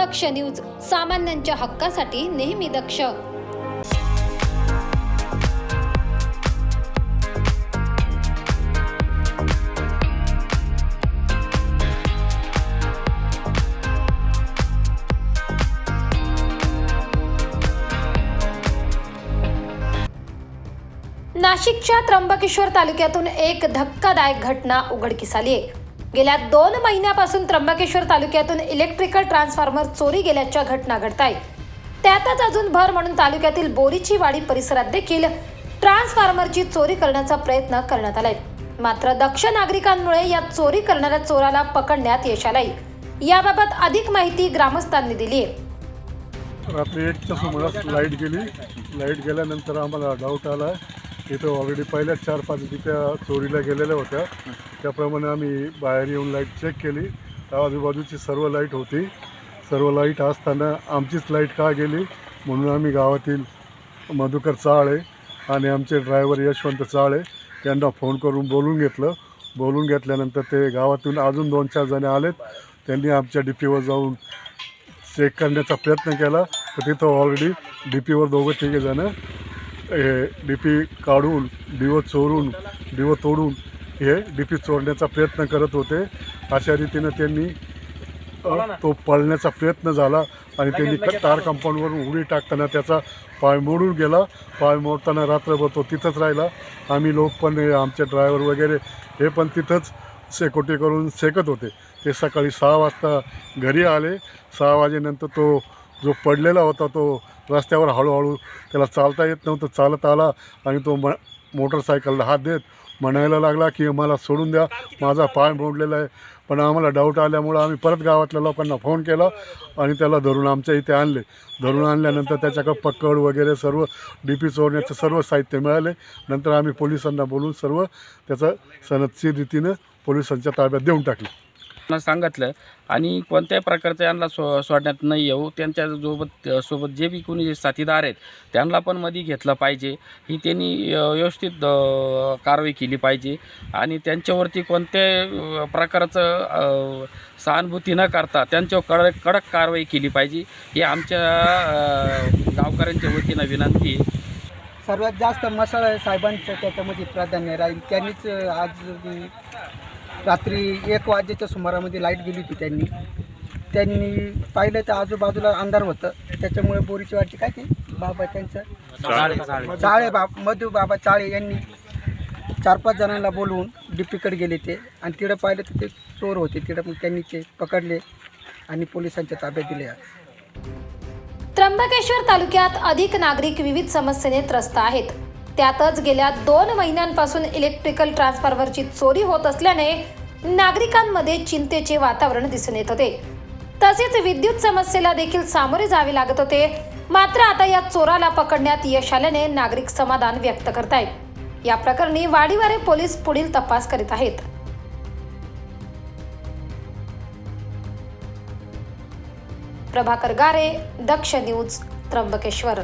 दक्ष news सामान्यांच्या हक्कासाठी नेहमी दक्ष. नाशिकच्या त्र्यंबकेश्वर तालुक्यातून एक धक्कादायक घटना उघडकीस आली आहे गेल्या दोन महिन्यापासून त्र्यंबकेश्वर तालुक्यातून इलेक्ट्रिकल ट्रान्सफॉर्मर चोरी गेल्याच्या घटना घडत आहेत त्यातच अजून भर म्हणून तालुक्यातील बोरीची वाडी परिसरात देखील ट्रान्सफॉर्मरची चोरी करण्याचा प्रयत्न करण्यात आलाय. मात्र दक्ष नागरिकांमुळे या चोरी करणाऱ्या चोराला पकडण्यात यश आलाय. याबाबत अधिक माहिती ग्रामस्थांनी दिली आहे. रात्री एकच्या सुमारास लाइट गेली. लाइट गेल्यानंतर आम्हाला डाऊट आला. इथं ऑलरेडी पहिल्याच चार पाच त्या चोरीला गेलेल्या होत्या. त्याप्रमाणे आम्ही बाहेर येऊन लाइट चेक केली. त्या आजूबाजूची सर्व लाइट होती. सर्व लाइट असताना आमचीच लाइट का गेली? म्हणून आम्ही गावातील मधुकर चाळे आणि आमचे ड्रायव्हर यशवंत चाळे यांना फोन करून बोलून घेतलं. बोलून घेतल्यानंतर ते गावातून अजून दोन चार जण आलेत. त्यांनी आमच्या डी पीवर जाऊन चेक करण्याचा प्रयत्न केला. तर तिथं ऑलरेडी डी पीवर दोघं तिघे जणं हे डी पी काढून डिओ चोरून डिओ तोडून हे डी पी चोरण्याचा प्रयत्न करत होते. अशा रीतीनं त्यांनी तो पळण्याचा प्रयत्न झाला आणि त्यांनी तार कंपाऊंडवरून उडी टाकताना त्याचा पाय मोडून गेला. पाय मोडताना रात्रभर तो तिथंच राहिला. आम्ही लोक पण आमचे ड्रायव्हर वगैरे हे पण तिथंच सेकोटी करून शेकत होते. ते सकाळी सहा वाजता घरी आले. सहा वाजेनंतर तो जो पडलेला होता तो रस्त्यावर हळूहळू त्याला चालता येत नव्हतं चालत आला आणि तो म मोटरसायकलला हात देत म्हणायला लागला की मला सोडून द्या माझा पाय मोडलेला आहे. पण आम्हाला डाऊट आल्यामुळं आम्ही परत गावातल्या लोकांना फोन केला आणि त्याला धरून आमच्या इथे आणले. धरून आणल्यानंतर त्याच्याकडं पकड वगैरे सर्व डी पी चोरण्याचं सर्व साहित्य मिळाले. नंतर आम्ही पोलिसांना बोलून सर्व त्याचं सनदशीर रीतीनं पोलिसांच्या ताब्यात देऊन टाकले. सांगितलं आणि कोणत्याही प्रकारचं यांना सो सोडण्यात नाही येऊ. त्यांच्यासोबत सोबत जे बी कोणी जे साथीदार आहेत त्यांना पण मध्ये घेतलं पाहिजे. ही त्यांनी व्यवस्थित कारवाई केली पाहिजे. आणि त्यांच्यावरती कोणत्याही प्रकारचं सहानुभूती न करता त्यांच्यावर कडक कडक कारवाई केली पाहिजे. ही आमच्या गावकऱ्यांच्या वतीनं विनंती आहे. सर्वात जास्त मसाळ साहेबांचं त्याच्यामध्ये प्राधान्य राहील. त्यांनीच आज रात्री एक वाजेच्या सुमारामध्ये लाइट गेली होती त्यांनी. त्यांनी पाहिलं तर आजूबाजूला अंधार होतं. त्याच्यामुळे बोरीची वाटची काय ते? बाबा त्यांचं? चाळे बाब मधू बाबा चाळे यांनी चार पाच जणांना बोलवून डीपीकडे गेले ते. आणि तिकडं पाहिलं तर ते चोर होते. तिकडं मग त्यांनी ते पकडले आणि पोलिसांच्या ताब्यात दिले. त्र्यंबकेश्वर तालुक्यात अधिक नागरिक विविध समस्येने त्रस्त आहेत. त्यातच गेल्या दोन महिन्यांपासून इलेक्ट्रिकल ट्रान्सफॉर्मरची चोरी होत असल्याने नागरिकांमध्ये चिंतेचे वातावरण दिसून येत होते. तसेच विद्युत समस्येला देखील सामोरे जावे लागत होते. मात्र आता या चोराला पकडण्यात यश आल्याने नागरिक समाधान व्यक्त करतायत. या प्रकरणी वाडीवारे पोलीस पुढील तपास करीत आहेत. प्रभाकर गारे दक्ष न्यूज त्र्यंबकेश्वर.